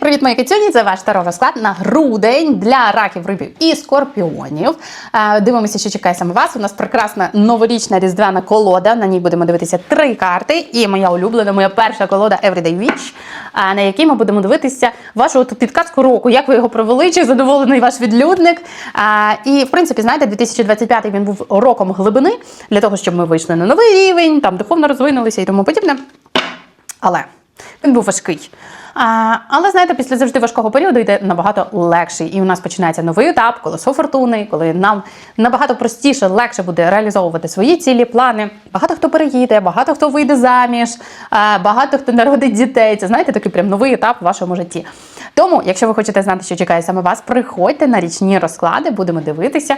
Привіт-привіт, мої кицюні! Це ваш таро розклад на грудень для раків, рибів і скорпіонів. Е, Дивимося, що чекає саме вас. У нас прекрасна новорічна різдвяна колода. На ній будемо дивитися три карти. І моя улюблена, моя перша колода Everyday Witch, е, на якій ми будемо дивитися вашу підказку року, як ви його провели, чи задоволений ваш відлюдник. Е, І в принципі, знаєте, 2025 він був роком глибини для того, щоб ми вийшли на новий рівень, там духовно розвинулися і тому подібне. Але він був важкий. А, але знаєте, після завжди важкого періоду йде набагато легший. І у нас починається новий етап, колесо фортуни, коли нам набагато простіше, легше буде реалізовувати свої цілі, плани. Багато хто переїде, багато хто вийде заміж, багато хто народить дітей. Це знаєте, такий прям новий етап в вашому житті. Тому, якщо ви хочете знати, що чекає саме вас, приходьте на річні розклади, будемо дивитися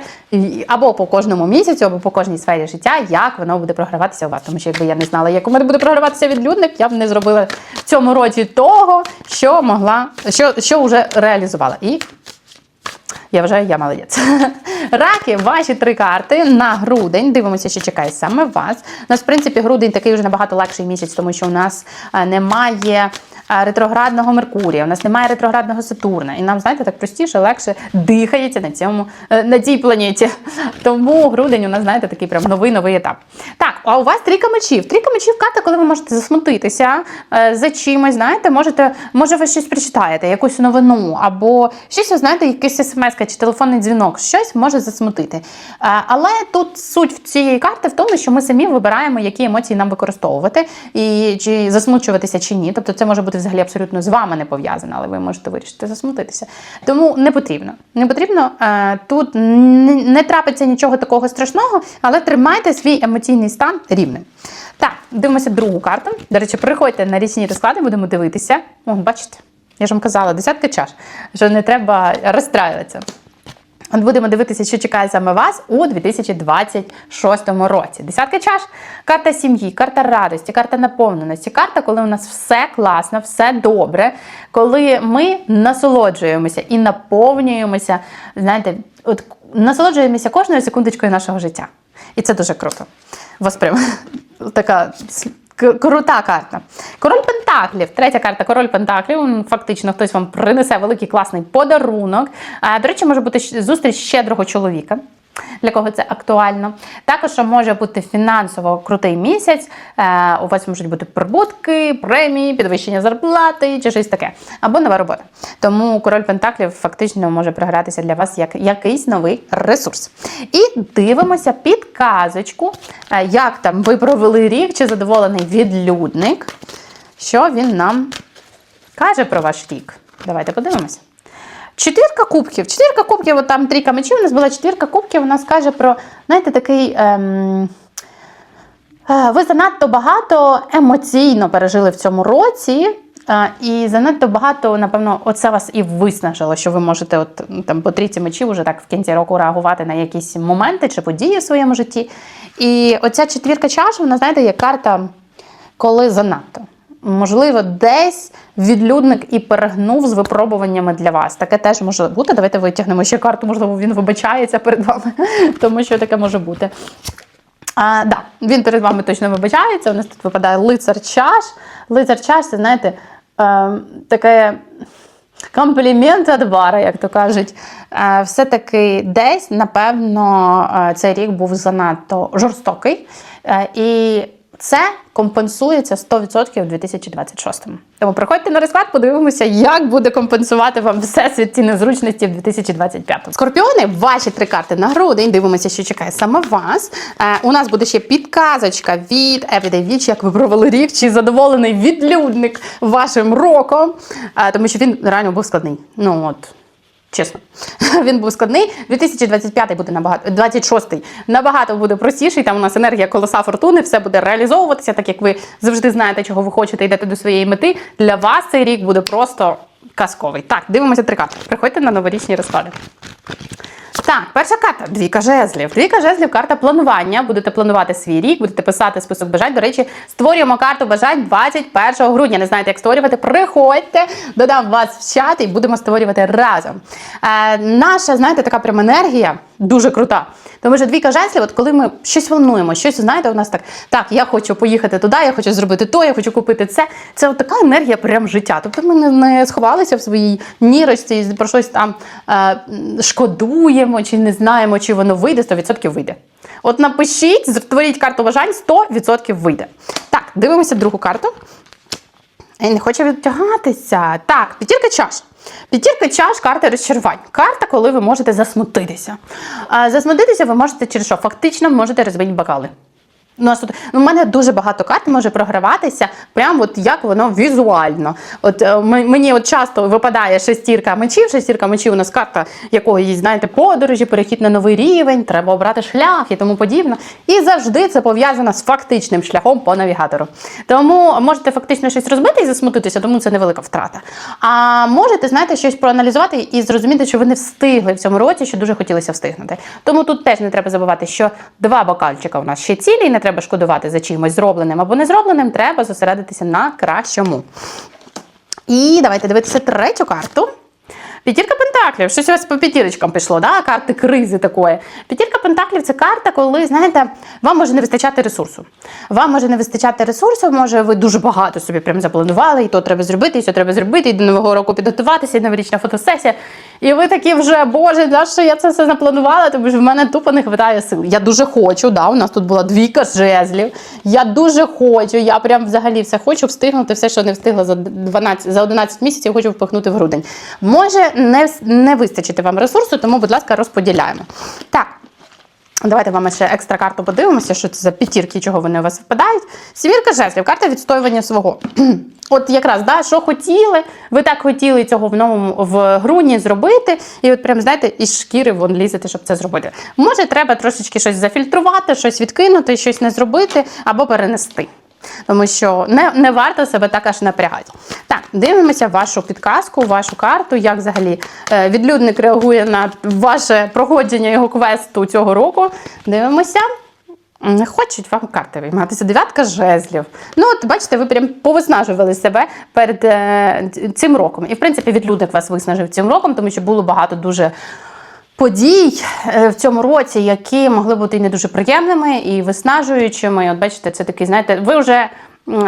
або по кожному місяцю, або по кожній сфері життя, як воно буде програватися у вас. Тому що якби я не знала, як у мене буде програватися відлюдник, я б не зробила цьому році того, що могла, що, що вже реалізувала. І я вважаю, я молодець. Раки, ваші три карти на грудень. Дивимося, що чекає саме вас. У нас, в принципі, грудень такий вже набагато легший місяць, тому що у нас е, немає е, ретроградного Меркурія, у нас немає ретроградного Сатурна. І нам, знаєте, так простіше, легше дихається на цьому е, на цій планеті. Тому грудень у нас, знаєте, такий прям новий новий етап. Так, а у вас трійка мечів. Трійка мечів карта, коли ви можете засмутитися е, за чимось, знаєте, можете, може, ви щось прочитаєте, якусь новину, або щось, ви знаєте, якийсь смс чи телефонний дзвінок, щось може засмутити. Е, Але тут суть цієї карти в тому, що ми самі вибираємо, які емоції нам використовувати, і чи засмучуватися чи ні. Тобто це може бути взагалі абсолютно з вами не пов'язано, але ви можете вирішити засмутитися. Тому не потрібно. Не потрібно е, тут не, не трапиться нічого такого страшного, але тримайте свій емоційний стан рівним. Так, дивимося другу карту. До речі, приходьте на річні розклади, будемо дивитися. О, бачите, я ж вам казала, десятка чаш, що не треба розстраюватися. От будемо дивитися, що чекає саме вас у 2026 році. Десятка чаш, карта сім'ї, карта радості, карта наповненості, карта, коли у нас все класно, все добре, коли ми насолоджуємося і наповнюємося, знаєте, от насолоджуємося кожною секундочкою нашого життя. І це дуже круто. Вас така крута карта. Король Пентаклів. Третя карта Король Пентаклів. Фактично, хтось вам принесе великий класний подарунок. До речі, може бути зустріч щедрого чоловіка. Для кого це актуально. Також може бути фінансово крутий місяць. Е, У вас можуть бути прибутки, премії, підвищення зарплати чи щось таке. Або нова робота. Тому король Пентаклів фактично може програтися для вас як якийсь новий ресурс. І дивимося підказочку, е, як там ви провели рік, чи задоволений відлюдник. Що він нам каже про ваш рік? Давайте подивимося. Четвірка кубків. Четвірка кубків, от там трійка мечів, у нас була четвірка кубків, у нас каже про, знаєте, такий. Ем... е, Ви занадто багато емоційно пережили в цьому році. е, І занадто багато, напевно, оце вас і виснажило, що ви можете от, там, по трійці мечів уже так в кінці року реагувати на якісь моменти чи події в своєму житті. І оця четвірка чаш, вона, знаєте, є карта, коли занадто. Можливо, десь відлюдник і перегнув з випробуваннями для вас. Таке теж може бути. Давайте витягнемо ще карту, можливо, він вибачається перед вами, тому що таке може бути. А, да, він перед вами точно вибачається. У нас тут випадає лицар чаш. Лицар чаш, це знаєте, е, таке комплімент від бара, як то кажуть. Е, все-таки десь, напевно, е, цей рік був занадто жорстокий. Е, і це компенсується 100% у 2026. Тому приходьте на розклад, подивимося, як буде компенсувати вам всесвіт ці незручності в 2025. Скорпіони, ваші три карти на грудень. Дивимося, що чекає саме вас. Е, у нас буде ще підказочка від Everyday Witch, як ви провели рік, чи задоволений відлюдник вашим роком, Е, тому що він реально був складний. Ну от. Чесно, він був складний. 2025 буде набагато 26-й набагато буде простіший. Там у нас енергія колоса фортуни, все буде реалізовуватися, так як ви завжди знаєте, чого ви хочете, йдете до своєї мети. Для вас цей рік буде просто казковий. Так, дивимося три карти. Приходьте на новорічні розклади. Так, перша карта двійка жезлів. Двійка жезлів карта планування. Будете планувати свій рік, будете писати список бажань. До речі, створюємо карту бажань 21 грудня. Не знаєте, як створювати? Приходьте, додам вас в чат і будемо створювати разом. Е, наша, знаєте, така прям енергія дуже крута. Тому що двійка жезлів, от коли ми щось плануємо, щось знаєте, у нас так, так, я хочу поїхати туди, я хочу зробити то, я хочу купити це. Це от така енергія прям життя. Тобто ми не, сховалися в своїй нірості і про щось там е, шкодуємо, чи не знаємо, чи воно вийде, 100% вийде. От напишіть, створіть карту бажань, 100% вийде. Так, дивимося другу карту. Я не хочу відтягатися. Так, п'ятірка чаш. П'ятірка чаш карта розчарувань. Карта, коли ви можете засмутитися. Засмутитися ви можете через що? Фактично можете розбити бокали. У нас тут ну, у мене дуже багато карт може програватися, прямо от як воно візуально. От е, мені от часто випадає шестірка мечів. Шестірка мечів у нас карта якоїсь, знаєте, подорожі, перехід на новий рівень, треба обрати шлях і тому подібне. І завжди це пов'язано з фактичним шляхом по навігатору. Тому можете фактично щось розбити і засмутитися, тому це невелика втрата. А можете, знаєте, щось проаналізувати і зрозуміти, що ви не встигли в цьому році, що дуже хотілося встигнути. Тому тут теж не треба забувати, що два бокальчика у нас ще цілі, треба шкодувати за чимось зробленим або не зробленим, треба зосередитися на кращому. І давайте дивитися третю карту. П'ятірка пентаклів. Щось у вас по п'ятірочкам пішло, да? карти кризи такої. П'ятірка пентаклів це карта, коли, знаєте, вам може не вистачати ресурсу. Вам може не вистачати ресурсу, може ви дуже багато собі прям запланували, і то треба зробити, і що треба зробити, і до нового року підготуватися, і новорічна фотосесія. І ви такі вже, боже, для що я це все запланувала, тому що в мене тупо не вистачає сил. Я дуже хочу, да, у нас тут була двійка жезлів. Я дуже хочу, я прям взагалі все хочу встигнути, все, що не встигла за 12, за 11 місяців, хочу впихнути в грудень. Може не, не вистачити вам ресурсу, тому, будь ласка, розподіляємо. Так. Давайте вам ще екстра карту подивимося, що це за п'ятірки, чого вони у вас випадають. Сімірка жезлів, карта відстоювання свого. От якраз, да, що хотіли, ви так хотіли цього в новому в грудні зробити, і от прям, знаєте, із шкіри вон лізете, щоб це зробити. Може, треба трошечки щось зафільтрувати, щось відкинути, щось не зробити або перенести. Тому що не, не варто себе так аж напрягати. Так, дивимося вашу підказку, вашу карту, як взагалі е, відлюдник реагує на ваше проходження його квесту цього року. Дивимося. Не хочуть вам карти вийматися. Дев'ятка жезлів. Ну, от бачите, ви прям повиснажували себе перед е, цим роком. І, в принципі, відлюдник вас виснажив цим роком, тому що було багато дуже подій е, в цьому році, які могли бути не дуже приємними і виснажуючими. От бачите, це такий, знаєте, ви вже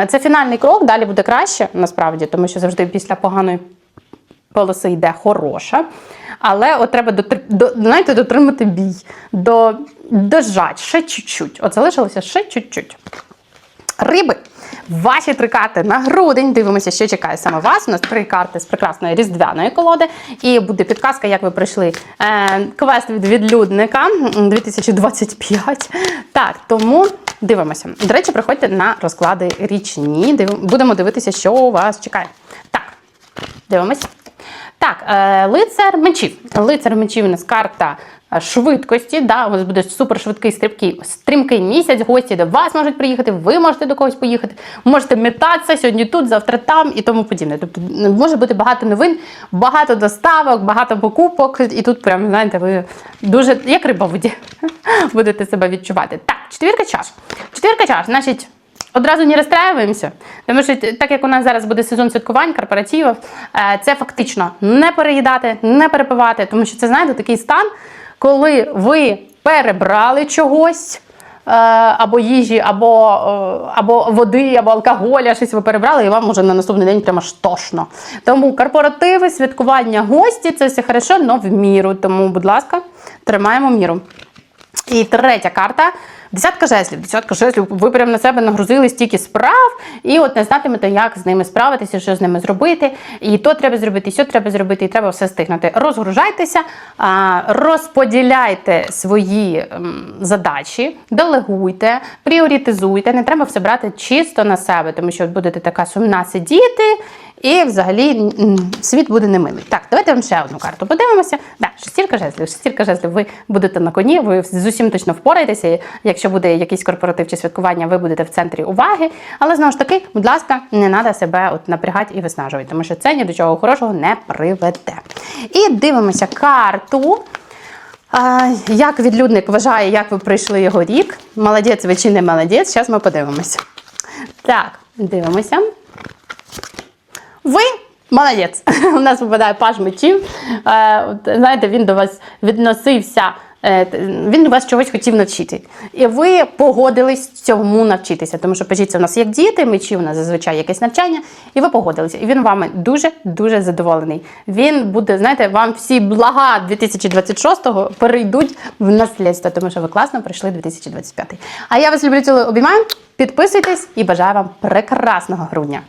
це фінальний крок, далі буде краще, насправді, тому що завжди після поганої полоси йде хороша. Але от треба дотр... до, знаєте, дотримати бій, до... дожать ще чуть-чуть. От залишилося ще чуть-чуть. Риби, ваші три карти на грудень. Дивимося, що чекає саме вас. У нас три карти з прекрасної різдвяної колоди. І буде підказка, як ви пройшли е, квест від відлюдника 2025. Так, тому дивимося. До речі, приходьте на розклади річні. Див... Будемо дивитися, що вас чекає. Так, дивимось. Так, е, лицар мечів. Лицар мечів у нас карта е, швидкості. Да, у вас буде супершвидкий стрибкий, стрімкий місяць. Гості до вас можуть приїхати, ви можете до когось поїхати. Можете метатися сьогодні тут, завтра там і тому подібне. Тобто може бути багато новин, багато доставок, багато покупок. І тут прям, знаєте, ви дуже як риба в воді будете себе відчувати. Так, четвірка чаш. Четвірка чаш, значить. Одразу не розстраюємося, тому що так як у нас зараз буде сезон святкувань, корпоративів, е, це фактично не переїдати, не перепивати, тому що це знаєте такий стан, коли ви перебрали чогось. е, Або їжі, або, е, або води, або алкоголя, щось ви перебрали, і вам може на наступний день прямо ж тошно. Тому корпоративи, святкування, гості це все хорошо, але в міру. Тому, будь ласка, тримаємо міру. І третя карта. Десятка жезлів. Десятка жезлів. Ви прямо на себе нагрузили стільки справ, і от не знатимете, як з ними справитися, що з ними зробити. І то треба зробити, і що треба зробити, і треба все стигнути. Розгружайтеся, розподіляйте свої ем, задачі, делегуйте, пріоритизуйте. Не треба все брати чисто на себе, тому що будете така сумна сидіти. І взагалі світ буде немилий. Так, давайте вам ще одну карту подивимося. Да, шестірка жезлів. Шестірка жезлів. Ви будете на коні, ви з усім точно впораєтеся. Якщо буде якийсь корпоратив чи святкування, ви будете в центрі уваги. Але знову ж таки, будь ласка, не треба себе от напрягати і виснажувати, тому що це ні до чого хорошого не приведе. І дивимося карту. Як відлюдник вважає, як ви пройшли його рік? Молодець ви чи не молодець? Зараз ми подивимося. Так, дивимося. Ви молодець. У нас випадає паж мечів. Е, знаєте, він до вас відносився. е, Він вас чогось хотів навчити. І ви погодились цьому навчитися. Тому що це у нас як діти, мечі у нас зазвичай якесь навчання, і ви погодилися. І він вами дуже-дуже задоволений. Він буде, знаєте, вам всі блага 2026-го перейдуть в наслідство, тому що ви класно пройшли 2025. А я вас люблю цілую обіймаю. Підписуйтесь і бажаю вам прекрасного грудня.